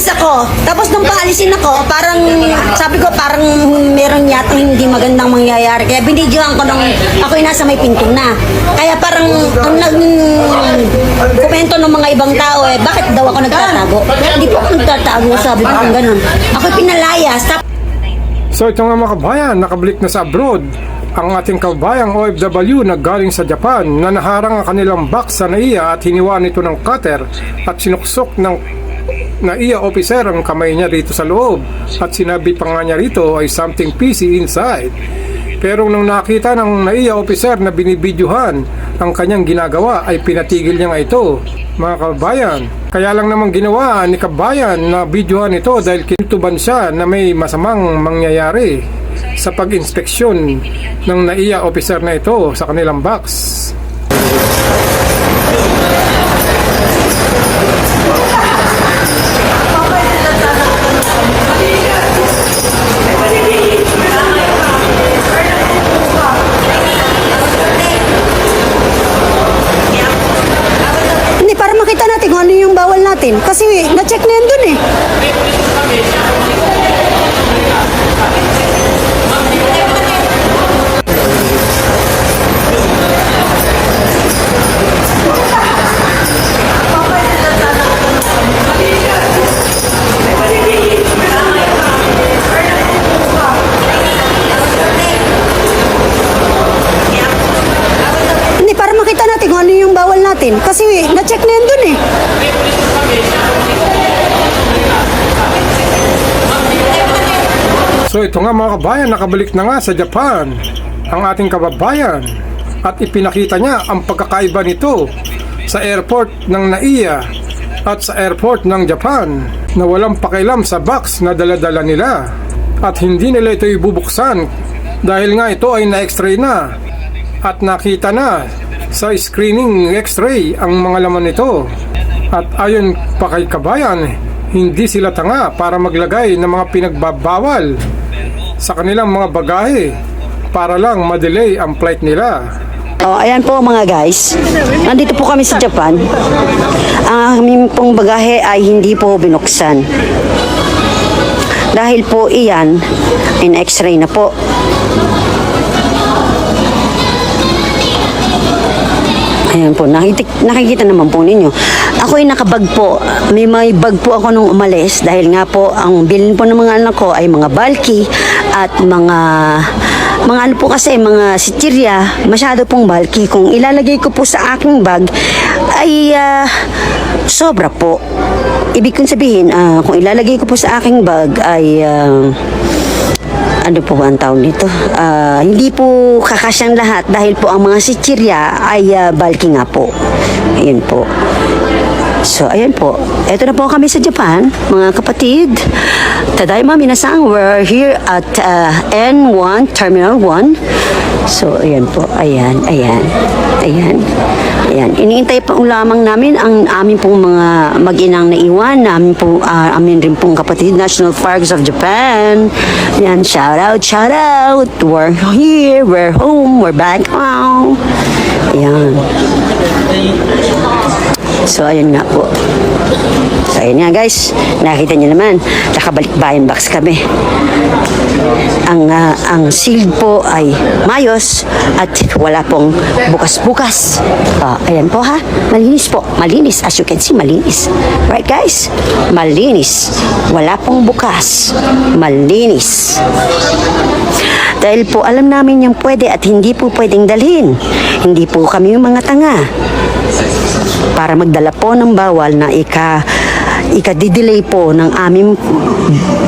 Aalis ako. Tapos nung paalisin ako, parang sabi ko parang meron yata hindi magandang mangyayari. Kaya binidyohan ko nung ako nasa may pinto na. Kaya parang ang nag komento ng mga ibang tao eh, bakit daw ako nagtatago? Hindi po ako nagtatago, sabi ko kung ganun. Ako pinalayas. Tapos So ito nga mga kabayan, nakabalik na sa abroad ang ating kabayang OFW na galing sa Japan na naharang ang kanilang box sa NAIA at hiniwa nito ng cutter at sinuksok ng NAIA officer ang kamay niya rito sa loob at sinabi pa nga niya rito ay something PC inside. Pero nung nakita ng NAIA officer na binibidyohan ang kanyang ginagawa ay pinatigil niya nga ito mga kabayan. Kaya lang naman ginawa ni kabayan na videohan ito dahil kintuban siya na may masamang mangyayari sa pag-inspeksyon ng NAIA officer na ito sa kanilang box. Natin. Kasi na-check na yan dun eh. So ito nga mga kabayan, nakabalik na nga sa Japan ang ating kababayan at ipinakita niya ang pagkakaiba nito sa airport ng NAIA at sa airport ng Japan na walang pakialam sa box na daladala nila. At hindi nila ito ibubuksan dahil nga ito ay na-x-ray na at nakita na sa screening x-ray ang mga laman nito. At ayon pa kay kabayan hindi sila tanga para maglagay ng mga pinagbabawal sa kanilang mga bagahe para lang madelay ang flight nila. Oh, ayan po mga guys. Nandito po kami sa Japan. Ang aming pong bagahe ay hindi po binuksan. Dahil po iyan, in x-ray na po. Ayan po, nakikita, nakikita naman po ninyo. Ako ay nakabag po. May may bag po ako nung umalis dahil nga po ang bilin po ng mga anak ko ay mga bulky at mga mga ano po kasi, mga sitirya, masyado pong bulky. Kung ilalagay ko po sa aking bag, ay ah, sobra po. Ibig kong sabihin, ah, kung ilalagay ko po sa aking bag, ay ah, ano po ang tawag nito? Ah, hindi po kakasyang lahat dahil po ang mga sitirya ay ah, bulky nga po. Ayun po. So, ayan po. Ito na po kami sa Japan, mga kapatid. Tadaima minasang, we're here at ah, N1, Terminal 1. So, ayan po. Ayan, ayan. Ayan. Ayan. Iniintay pa lamang namin ang amin pong mga mag-inang naiwan, namin po, ah, amin rin pong kapatid, National Parks of Japan. Ayan, shout out, shout out. We're here, we're home, we're back home. Ayan. So, ayun nga po. So, ayun nga guys. Nakita niyo naman. Nakabalik bayan box kami. Ang, ah, ang sealed po ay mayos at wala pong bukas-bukas. Ah, ayan po ha. Malinis po. Malinis. As you can see, malinis. Right guys? Malinis. Wala pong bukas. Malinis. Dahil po alam namin yung pwede at hindi po pwedeng dalhin. Hindi po kami yung mga tanga para magdala po ng bawal na ika ika-delay po ng aming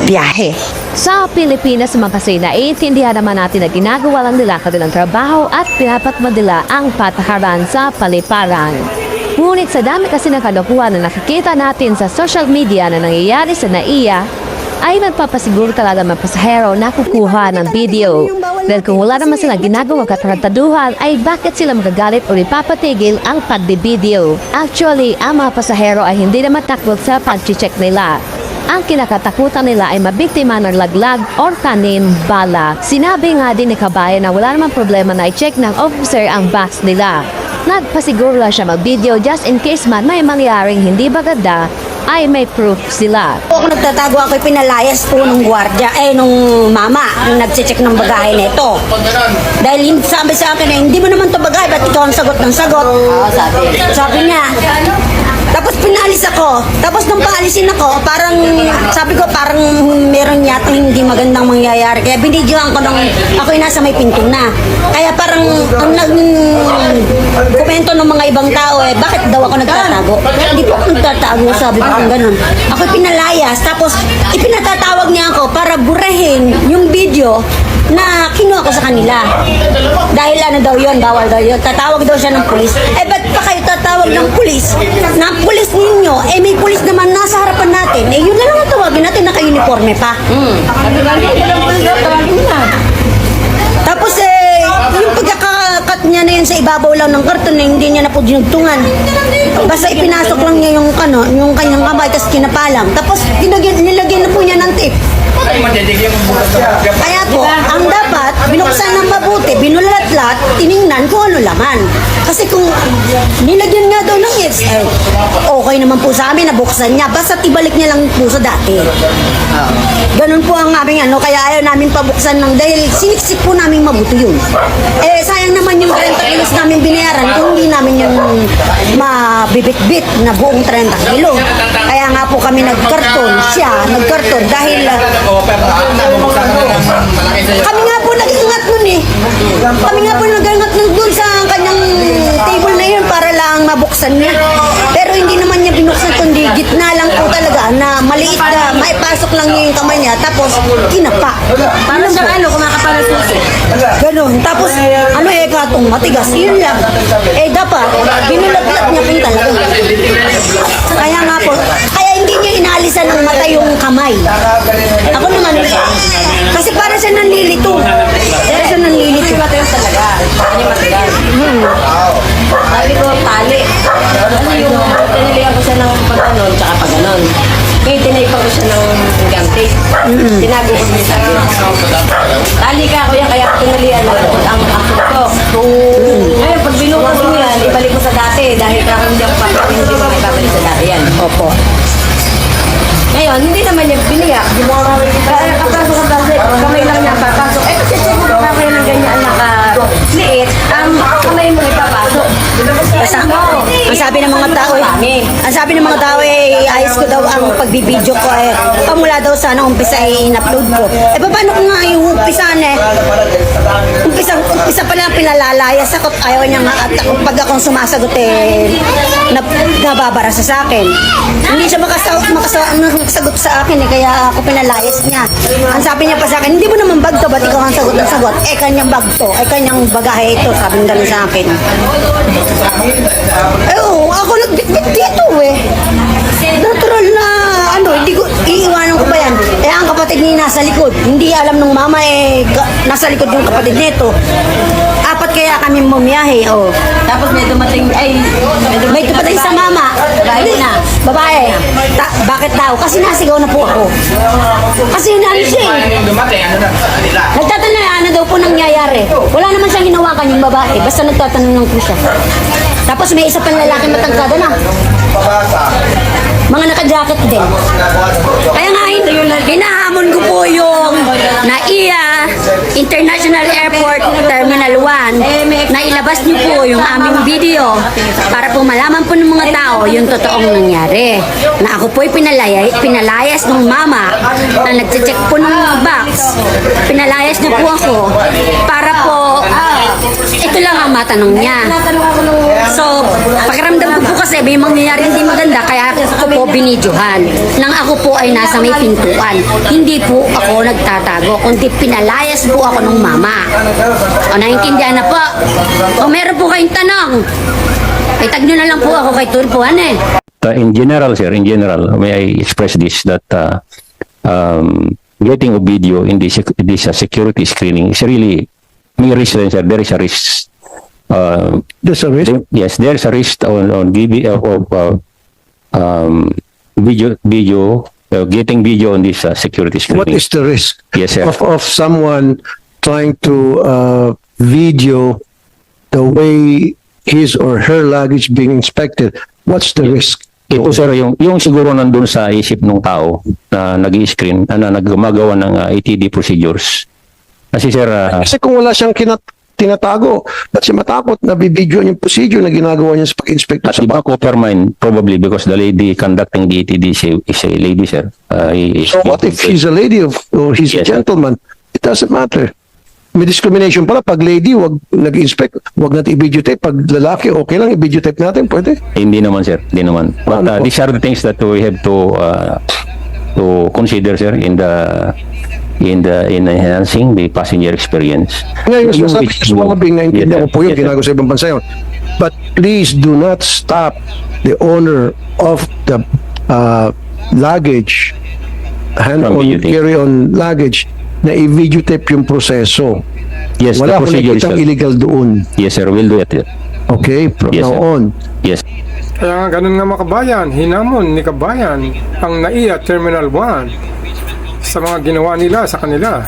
biyahe. Sa Pilipinas kasi naiintindihan naman natin na ginagawa lang nila kanilang trabaho at pinapatma nila ang patakaran sa paliparan. Ngunit sa dami kasi ng kalokohan na nakikita natin sa social media na nangyayari sa NAIA, ay magpapasiguro talaga mga pasahero na kukuha ng video. Dahil kung wala naman silang ginagawang katarantaduhan, ay bakit sila magagalit o ipapatigil ang pagdi-video? Actually, ang mga pasahero ay hindi naman takot sa pag-check nila. Ang kinakatakutan nila ay mabiktima ng laglag or kanin bala. Sinabi nga din ni Kabayan na wala namang problema na i-check ng officer ang box nila. Nagpasiguro lang siya mag-video just in case man may mangyaring hindi maganda ay may proof sila. Ako nagtatago ako pinalayas po nung gwardiya, eh nung mama, nung nagche-check ng bagahe nito. Dahil sabi sa akin eh, hindi mo naman to bagahe, ba't ikaw ang sagot ng sagot? sabi. Sabi niya. Tapos pinalis ako. Tapos nung paalisin ako, parang, sabi ko parang meron yata hindi magandang mangyayari. Kaya binidyohan ko nung ako'y nasa may pinto na. Kaya parang ang nag komento ng mga ibang tao eh, bakit daw ako nagtatago? Hindi po ako nagtatago, sabi ko kung ganun. Ako'y pinalayas, tapos ipinatatawag niya ako para burahin yung video na kinuha ko sa kanila. Dahil ano daw yun, bawal daw yun. Tatawag daw siya ng pulis. Eh, ba't pa kayo tatawag ng pulis? Na ang pulis ninyo, eh may pulis naman nasa harapan natin. Eh, yun na lang ang tawagin natin, naka-uniforme pa. Tapos eh, yung pagkakakat niya na yun sa ibabaw lang ng karton na hindi niya na po dinugtungan. Basta ipinasok lang niya yung, ano, yung kanyang kamay, tapos kinapalang. Tapos nilagyan, nilagyan na po niya ng tape. Kaya po, ang dapat, binuksan ng mabuti, binulatlat, tiningnan kung ano laman. Kasi kung nilagyan nga daw ng yes, eh, okay naman po sa amin, nabuksan niya. Basta ibalik niya lang po sa dati. Ganun po ang aming ano, kaya ayaw namin pabuksan ng dahil siniksik po namin mabuti yun. Eh, sayang naman yung 30 kilos namin binayaran kung hindi namin yun mabibit-bit na buong 30 kilo. Kaya nga po kami nagkarton, siya nagkarton dahil kami nga po nag-ingat nun eh. Kami nga po nag-ingat nun dun sa kanyang table na yun para lang mabuksan niya. Pero hindi naman niya binuksan kundi gitna lang po talaga na maliit na maipasok lang niya yung kamay niya tapos kinapa. Parang sa ano, kumakapa ng susi. Ganon. Tapos ano eh katong matigas. Yun lang. Eh dapat binulat-lat niya po talaga. Kaya nga po, kaya hindi niya inalisan ng mata yung kamay. Ako naman, kasi para siya nanlilito. Para siya nanlilito. Matigas talaga. Hindi matigas. Hmm. Sabi ko, tali. Ano yung, tinilihan ko siya ng pag-anon, tsaka pag-anon. Ngayon, tinaypan ko siya ng gante. Tinago ko siya sa akin. Tali ka, kuya, kaya ako tinalihan ng ang aso ko. Ngayon, pag binukas mo yan, ibalik mo sa dati. Dahil kung hindi ako papakita, hindi mo ibabalik sa dati yan. Opo. Ngayon, hindi naman niya biniyak. Kaya kapasok kasi, kamay lang niya papasok. Sabi ng mga tao, eh, ayos ko daw ang pagbibideo ko, eh, pamula daw sana umpisa eh, in-upload ko. Eh, paano ko nga yung umpisa, eh, umpisa, umpisa pa lang pinalalayas ako, at ayaw niya nga, at ako, pag akong sumasagot, eh, nab, nababara sa akin. Hindi siya makasagot, makasagot sa akin, eh, kaya ako pinalayas niya. Ang sabi niya pa sa akin, hindi mo naman bag to, ba't ikaw ang sagot ng sagot? Eh, kanyang bag to, eh, kanyang bagahe ito, sabi ganun sa akin. Eh, nagbitbit dito, eh. Natural na, ano, hindi ko, iiwanan ko ba yan? Eh, ang kapatid niya nasa likod. Hindi alam ng mama, eh, ka- nasa likod yung kapatid nito. Apat kaya kami bumiyahe, oh. Tapos may dumating, ay, may dumating sa mama. Babae na. Babae. Ta- bakit daw? Kasi nasigaw na po ako. Kasi nano siya, eh. Nagtatanong ano daw po nangyayari. Wala naman siyang hinawakan yung babae. Basta nagtatanong lang po siya. Tapos may isa pang lalaki matangkada na. Mga naka-jacket din. Kaya nga, hin- hinahamon ko po yung NAIA International Airport Terminal 1 na ilabas niyo po yung aming video para po malaman po ng mga tao yung totoong nangyari. Na ako po'y pinalaya, pinalayas ng mama na nagche-check po ng box. Pinalayas niyo po ako para po ah, ito lang ang matanong niya. So, pakiramdam ko po kasi may mangyayari hindi maganda kaya ako po binidyohan. Nang ako po ay nasa may pintuan. Hindi po ako nagtatago, kundi pinalayas po ako ng mama. O, naiintindihan na po. O, meron po kayong tanong. Itag nyo na lang po ako kay Turpuan eh. Uh, in general, sir, in general, may I express this that uh, um, getting a video in this this uh, security screening is really may risk, rin, sir. There is a risk. Uh, There's a risk. there- yes, there is a risk on on GB of, of uh, um, video video uh, getting video on this uh, security What screening. is the risk Yes, sir. of, of someone trying to uh, video the way his or her luggage being inspected, what's the risk? Ito sir, yung, yung siguro nandun sa isip ng tao na nag-screen, na naggumagawa ng uh, ATD procedures. Kasi sir, ah, Kasi kung wala siyang kinat tinatago, ba't siya matakot na bibidyoan yung procedure na ginagawa niya sa pag-inspect at sa iba ko per mind, probably because the lady conducting the ATD is a, is a lady sir. Uh, is- So what if he's a lady of, or he's a Yes, sir. gentleman? It doesn't matter. May discrimination pala. Pag lady, wag nag-inspect, wag natin i-videotape. Pag lalaki, okay lang i-videotape natin, pwede. Hindi naman sir, hindi naman. But Ano uh, po? these are the things that we have to uh, to consider sir in the in the in enhancing the passenger experience. Ngayon, Yung sabi which- ko sa mga bing, naintindihan Yes, ko po yun, Yes, ginagawa sa ibang bansa yun. But please do not stop the owner of the uh, luggage, hand-on, carry-on luggage, na i-videotape yung proseso. Yes, Wala procedure nakitang illegal doon. Yes sir, we'll do it. Okay? From Yes, now sir. on. Yes. Kaya nga ganun nga mga kabayan, hinamon ni kabayan ang NAIA Terminal 1 sa mga ginawa nila sa kanila.